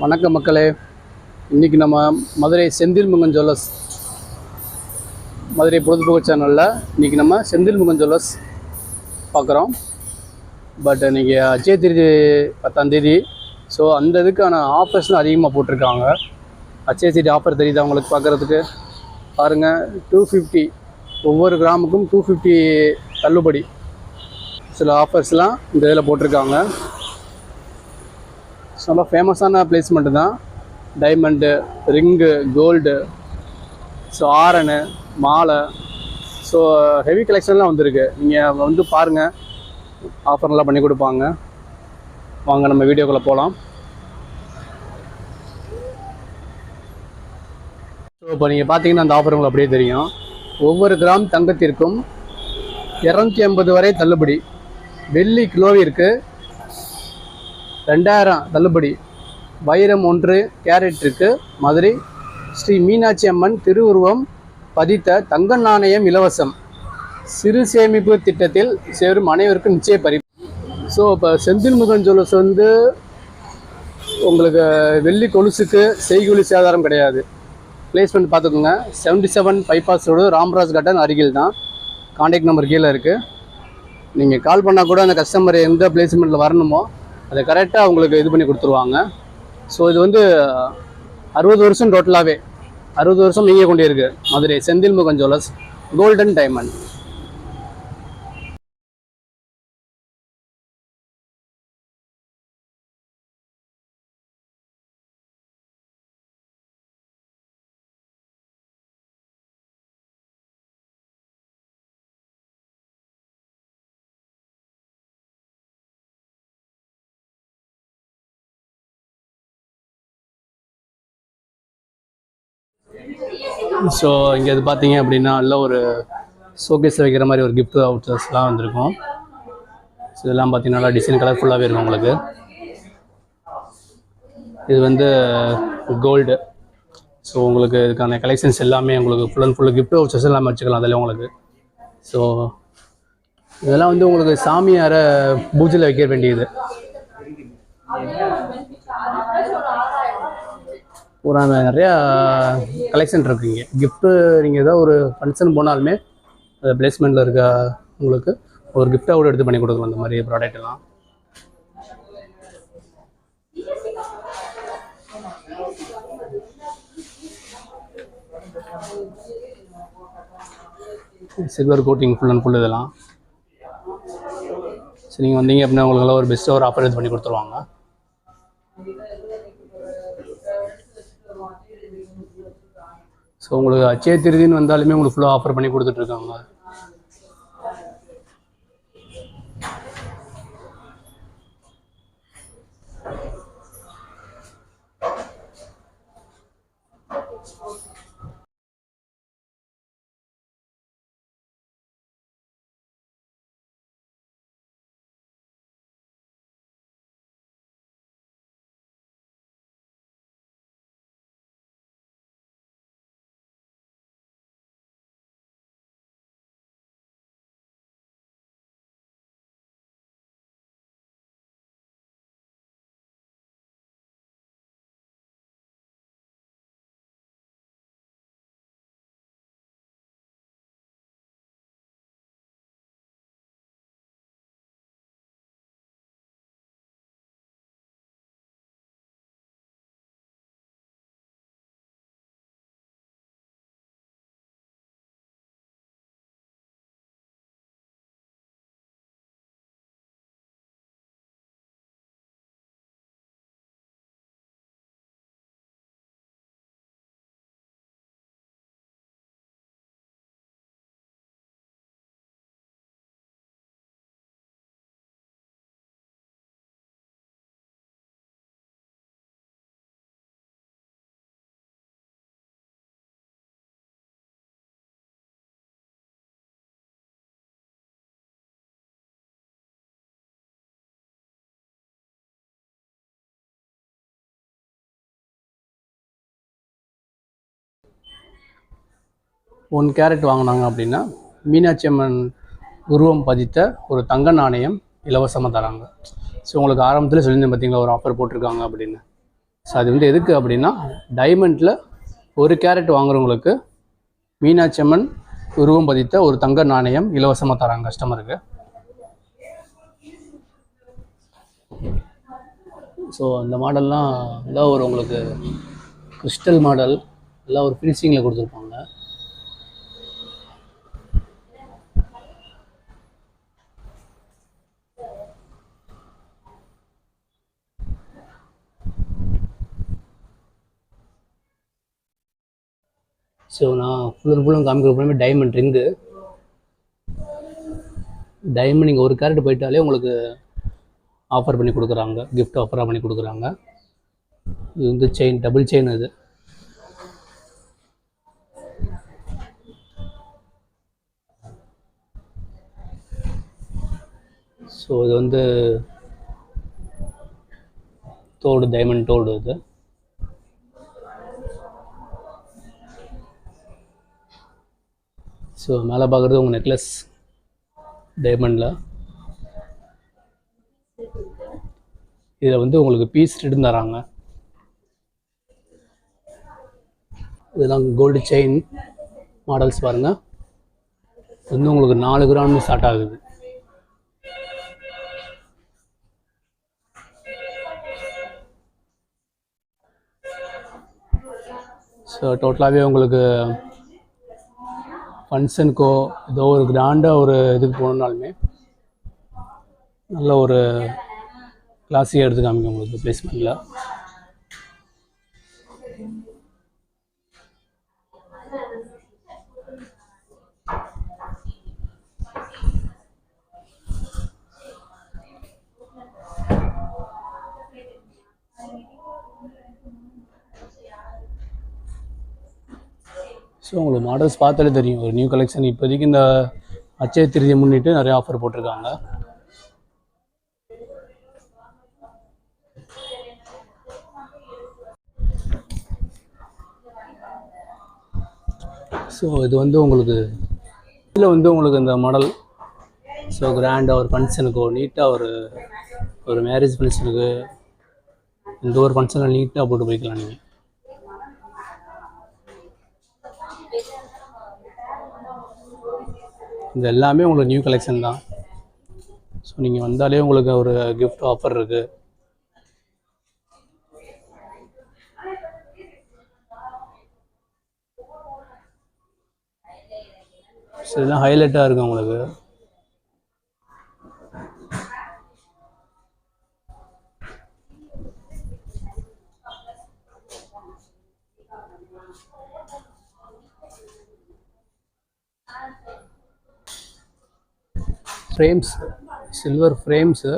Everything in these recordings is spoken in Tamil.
வணக்கம் மக்களே. இன்றைக்கி நம்ம மதுரை செந்தில்முகன் ஜுவல்லர்ஸ் மதுரை பொழுதுபோக்கு சேனலில் இன்றைக்கி நம்ம செந்தில்முகன் ஜுவல்லர்ஸ் பார்க்குறோம். பட் இன்றைக்கி அச்சய திருதி பத்தாந்தேதி ஸோ அந்த இதுக்கான ஆஃபர்ஸ்லாம் அதிகமாக போட்டிருக்காங்க. அச்சய திருதி ஆஃபர் தெரியுது அவங்களுக்கு பார்க்குறதுக்கு? பாருங்கள் டூ ஃபிஃப்டி ஒவ்வொரு கிராமுக்கும் டூ ஃபிஃப்டி தள்ளுபடி. சில ஆஃபர்ஸ்லாம் இந்த இதில் போட்டிருக்காங்க. ரொம்ப ஃபேமஸான பிளேஸ்மெண்ட்டு தான். டைமண்டு ரிங்கு கோல்டு ஸோ ஆரனு மாலை. ஸோ ஹெவி கலெக்ஷன்லாம் வந்திருக்கு. நீங்கள் வந்து பாருங்கள் ஆஃபர்லாம் பண்ணி கொடுப்பாங்க. வாங்க நம்ம வீடியோக்குள்ளே போகலாம் ஸோ இப்போ நீங்கள் பார்த்தீங்கன்னா அந்த ஆஃபர் உங்களுக்கு அப்படியே தெரியும். ஒவ்வொரு கிராம் தங்கத்திற்கும் இரநூத்தி ஐம்பது வரை தள்ளுபடி. வெள்ளி கிலோவிற்கு ரெண்டாயிரம் தள்ளுபடி. வைரம் ஒன்று கேரட்டிற்கு மதுரை. ஸ்ரீ மீனாட்சி அம்மன் திருவுருவம் பதித்த தங்க நாணயம் இலவசம். சிறு சேமிப்பு திட்டத்தில் சேரும் அனைவருக்கும் நிச்சய பரி ஸோ இப்போ செந்தில் முகன் ஜுவல்லர்ஸ் வந்து உங்களுக்கு வெள்ளி கொலுசுக்கு செய்கூலி சேதாரம் கிடையாது. பிளேஸ்மெண்ட் பார்த்துக்கோங்க. Seventy seven bypass road Ramraj garden அருகில் தான் காண்டாக்ட் நம்பர் கீழே இருக்குது நீங்கள் கால் பண்ணால் கூட அந்த கஸ்டமர் எந்த பிளேஸ்மெண்ட்டில் வரணுமோ அதை கரெக்டாக உங்களுக்கு இது பண்ணி கொடுத்துருவாங்க. ஸோ இது வந்து அறுபது வருஷம் டோட்டலாகவே அறுபது வருஷம் நீங்கள் கொண்டே இருக்கு மதுரை செந்தில் முகன் ஜுவல்லர்ஸ் கோல்டன் டைமண்ட் ஸோ இங்கே இது பார்த்தீங்க அப்படின்னா நல்ல ஒரு ஷோகேஸ் வைக்கிற மாதிரி ஒரு கிஃப்ட் அவுட்ஸஸ்லாம் வந்திருக்கும். ஸோ இதெல்லாம் பார்த்தீங்கன்னா நல்லா டிசைன் கலர்ஃபுல்லாகவே இருக்கும் உங்களுக்கு. இது வந்து கோல்டு ஸோ உங்களுக்கு இதுக்கான கலெக்ஷன்ஸ் எல்லாமே உங்களுக்கு full and full gift vouchers எல்லாமே வச்சுக்கலாம் அதில் உங்களுக்கு. ஸோ இதெல்லாம் வந்து உங்களுக்கு சாமியார பூஜையில் வைக்க வேண்டியது. ஒரு நிறையா கலெக்ஷன் இருக்குங்க. கிஃப்ட்டு நீங்கள் ஏதோ ஒரு ஃபங்க்ஷன் போனாலுமே அது பிளேஸ்மெண்ட்டில் இருக்க உங்களுக்கு ஒரு கிஃப்டாக கூட எடுத்து பண்ணி கொடுக்கலாம் அந்த மாதிரி ப்ராடக்ட் எல்லாம். Silver coating full and full இதெல்லாம். சரி நீங்கள் வந்தீங்க அப்படின்னா உங்களுக்கெல்லாம் ஒரு பெஸ்ட்டாக ஒரு ஆஃபர் இது பண்ணி கொடுத்துருவாங்க. ஸோ உங்களுக்கு அச்சய திருதின்னு வந்தாலுமே உங்களுக்கு ஃபுல்லாக ஆஃபர் பண்ணி கொடுத்துட்ருக்காங்க ஒன் கேரட் வாங்கினாங்க அப்படின்னா மீனாட்சி அம்மன் உருவம் பதித்த ஒரு தங்க நாணயம் இலவசமாக தராங்க. ஸோ உங்களுக்கு ஆரம்பத்தில் சொல்லியிருந்தேன் பார்த்தீங்களா ஒரு ஆஃபர் போட்டிருக்காங்க அப்படின்னு. ஸோ அது வந்து எதுக்கு அப்படின்னா டைமண்டில் ஒரு கேரட் வாங்குறவங்களுக்கு மீனாட்சி அம்மன் உருவம் பதித்த ஒரு தங்க நாணயம் இலவசமாக தராங்க கஸ்டமருக்கு ஸோ அந்த மாடல்லாம் எல்லாம் ஒரு உங்களுக்கு கிறிஸ்டல் மாடல் எல்லாம் ஒரு ஃபினிஷிங்கில் கொடுத்துருப்பாங்க ஸோ நான் ஃபுல் அண்ட் ஃபுல்லும் காமிக்கிற ஃபுல்லாமே டைமண்ட் ரிங்கு டைமண்ட் நீங்கள் ஒரு கேரட் போயிட்டாலே உங்களுக்கு ஆஃபர் பண்ணி கொடுக்குறாங்க. கிஃப்ட் ஆஃபராக பண்ணி கொடுக்குறாங்க. இது வந்து செயின் டபுள் செயின் அது. ஸோ இது வந்து தோடு டைமண்ட் தோடு இது ஸோ மேலே பார்க்குறது உங்கள் நெக்லஸ் டைமண்டில் இதில் வந்து உங்களுக்கு பீஸ் ரிட்டன் தராங்க. இதெல்லாம் கோல்டு செயின் மாடல்ஸ் பாருங்கள் இது வந்து உங்களுக்கு நாலு கிராம் ஸ்டார்ட் ஆகுது. ஸோ டோட்டலாகவே உங்களுக்கு ஃபங்க்ஷனுக்கோ ஏதோ ஒரு கிராண்டாக ஒரு இதுக்கு போகணுன்னாலுமே நல்ல ஒரு கிளாஸியாக எடுத்து காமிக்கும் உங்களுக்கு பிளேஸ்மெண்ட்டில் ஸோ உங்களுக்கு மாடல்ஸ் பார்த்தாலே தெரியும். ஒரு நியூ கலெக்ஷன் இப்போதைக்கு இந்த அச்சய திருதியை முன்னிட்டு நிறைய ஆஃபர் போட்டிருக்காங்க. ஸோ இது வந்து உங்களுக்கு இதில் வந்து உங்களுக்கு இந்த மாடல் ஸோ கிராண்டாக ஒரு ஃபங்க்ஷனுக்கோ நீட்டாக ஒரு ஒரு மேரேஜ் ஃபங்க்ஷனுக்கு இந்த ஒரு ஃபங்க்ஷனில் நீட்டாக போட்டு போய்க்கலாம் நீங்கள் இது எல்லாமே உங்களுக்கு நியூ கலெக்ஷன் தான். ஸோ நீங்கள் வந்தாலே உங்களுக்கு ஒரு கிஃப்ட் ஆஃபர் இருக்குது ஸோ இதெல்லாம் ஹைலைட்டாக இருக்கும் உங்களுக்கு. Frames silver frames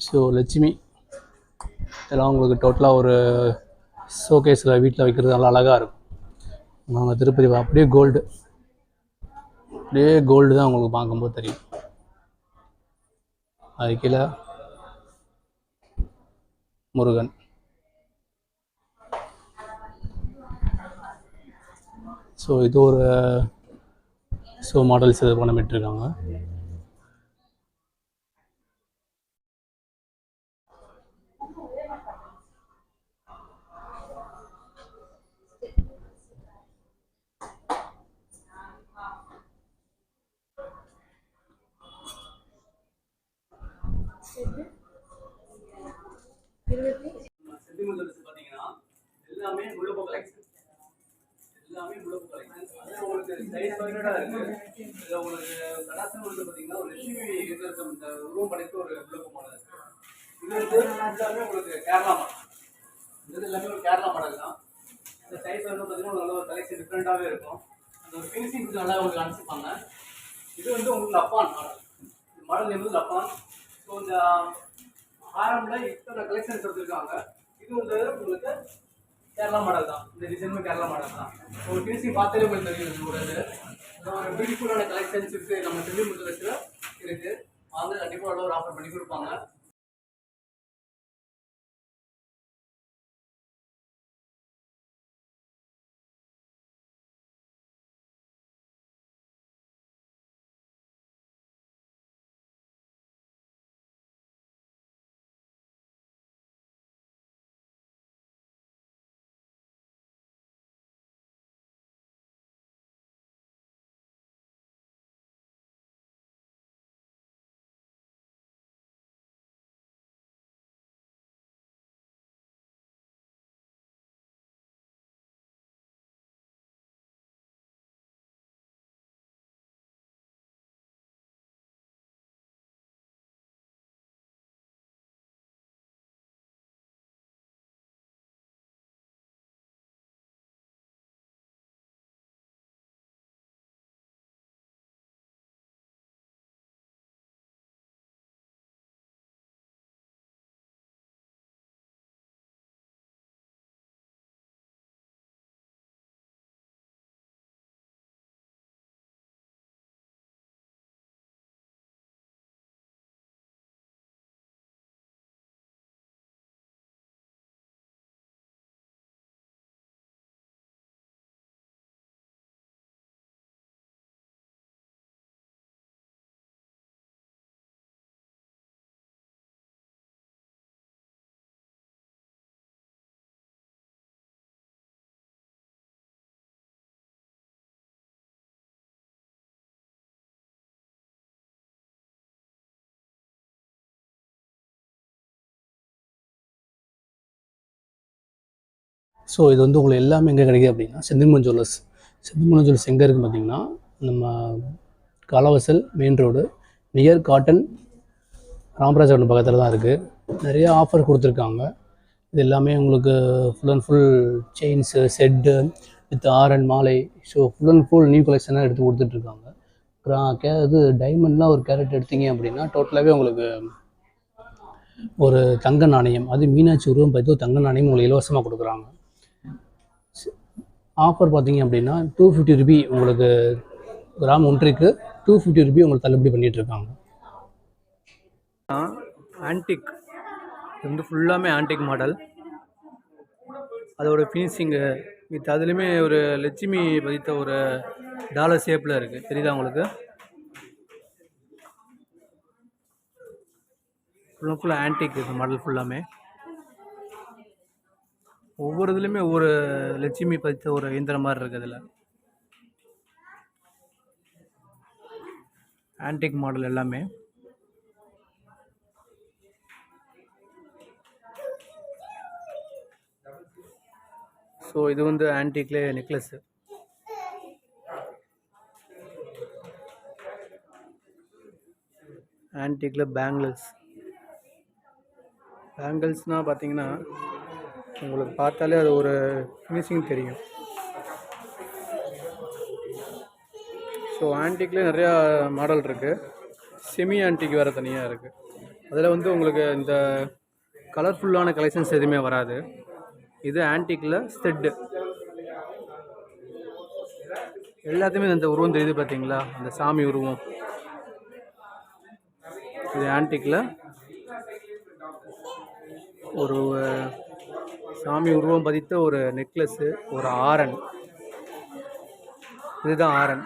so Lakshmi. இதெல்லாம் உங்களுக்கு டோட்டலாக ஒரு ஷோகேஸில் வீட்டில் வைக்கிறது நல்லா அழகாக இருக்கும். நாங்கள் திருப்பதி வா- அப்படியே கோல்டு அப்படியே கோல்டு தான் உங்களுக்கு பார்க்கும்போது தெரியும். அது கீழே முருகன். ஸோ இது ஒரு ஸோ மாடல்ஸ் இது பண்ணிட்டுருக்காங்க எல்லாமே முழு எல்லாமே முழு உங்களுக்கு சைஸ் பர்ஃபெக்டாக இருக்கு இதில் உங்களுக்கு கடாசன் வந்து பார்த்தீங்கன்னா ஒரு லட்சுமி இது இருக்க இந்த உருவம் படைத்து ஒரு முழுப்ப மாடல் இது வந்து எல்லாமே உங்களுக்கு கேரளா மாடல் இது எல்லாமே ஒரு கேரளா மாடல் தான் இந்த சைஸ் வந்து பார்த்தீங்கன்னா ஒரு நல்ல ஒரு கலெக்ஷன் டிஃப்ரெண்ட்டாகவே இருக்கும் அந்த ஒரு ஃபினிஷிங் நல்லா உங்களுக்கு அனுப்பிச்சிருப்பாங்க இது வந்து உங்களுக்கு லப்பான் மாடல் மாடல் நேம் வந்து லப்பான் ஸோ இந்த ஆரம்பில் இத்தனை கலெக்ஷன்ஸ் எடுத்துருக்காங்க இது வந்து உங்களுக்கு கேரளா மாடல் தான். இந்த டிசைனும் கேரளா மாடல் தான். ஒரு டிசி பார்த்தாலே உங்களுக்கு தெரியும் இது ஒரு பியூட்டிஃபுல்லான கலெக்ஷன்ஸ் இருக்கு. நம்ம செல்லி முத்துல இருக்குது வாங்க கண்டிப்பாக ஒரு ஆஃபர் பண்ணி கொடுப்பாங்க. ஸோ இது வந்து உங்களுக்கு எல்லாமே எங்கே கிடைக்குது அப்படின்னா செந்தில்மன் ஜுவல்லர்ஸ். செந்தில்மன் ஜுவல்லர்ஸ் எங்கே இருக்குது பார்த்தீங்கன்னா நம்ம Kalavasal main road near cotton Ramraj அவன் பக்கத்தில் தான் இருக்குது நிறைய ஆஃபர் கொடுத்துருக்காங்க. இது எல்லாமே உங்களுக்கு full and full chains set with R and மாலை. So full and full new கலெக்ஷனாக எடுத்து கொடுத்துட்ருக்காங்க. கிரா கே இது டைமண்ட்லாம் ஒரு கேரட் எடுத்தீங்க அப்படின்னா டோட்டலாகவே உங்களுக்கு ஒரு தங்க நாணயம். அது மீனாட்சி உருவம் பார்த்து ஒரு தங்க நாணயம் உங்களுக்கு இலவசமாக கொடுக்குறாங்க. ஆஃபர் பார்த்தீங்க அப்படின்னா டூ ஃபிஃப்டி ருபி உங்களுக்கு கிராம் ஒன்றுக்கு டூ ஃபிஃப்டி ருபி உங்களுக்கு தள்ளுபடி பண்ணிகிட்ருக்காங்க இருக்காங்க. ஆன்டிக். இது வந்து ஃபுல்லாமே ஆன்டிக் மாடல். அதோட ஃபினிஷிங்கு வித் அதுலேயுமே ஒரு லட்சுமி பதித்த ஒரு டாலர் ஷேப்பில் இருக்குது தெரியுதா உங்களுக்கு? ஃபுல்லாக ஃபுல்லாக ஆன்டிக் இது மாடல் ஃபுல்லாமே ஒவ்வொரு இதுலேயுமே ஒவ்வொரு லட்சுமி பதித்த ஒரு இயந்திரம் மாதிரி இருக்குது இதில் ஆன்டிக் மாடல் எல்லாமே. ஸோ இது வந்து ஆன்டிக்லே நெக்லஸ்ஸு ஆன்டிக்கில் பேங்கிள்ஸ் பேங்கிள்ஸ்னால் பார்த்தீங்கன்னா உங்களுக்கு பார்த்தாலே அது ஒரு ஃபினிஷிங் தெரியும். ஸோ ஆன்டிக்கில் நிறையா மாடல் இருக்குது செமி ஆன்டிக் வேறு தனியாக இருக்குது அதில் வந்து உங்களுக்கு இந்த கலர்ஃபுல்லான கலெக்ஷன்ஸ் எதுவுமே வராது. இது ஆன்டிக்கில் ஸ்டெட்டு எல்லாத்தையுமே இந்த உருவம் தெரியுது பார்த்தீங்களா அந்த சாமி உருவம். இது ஆன்டிக்கில் ஒரு சாமி உருவம் பதித்த ஒரு நெக்லஸ்ஸு ஒரு ஆரன். இதுதான் ஆரன்.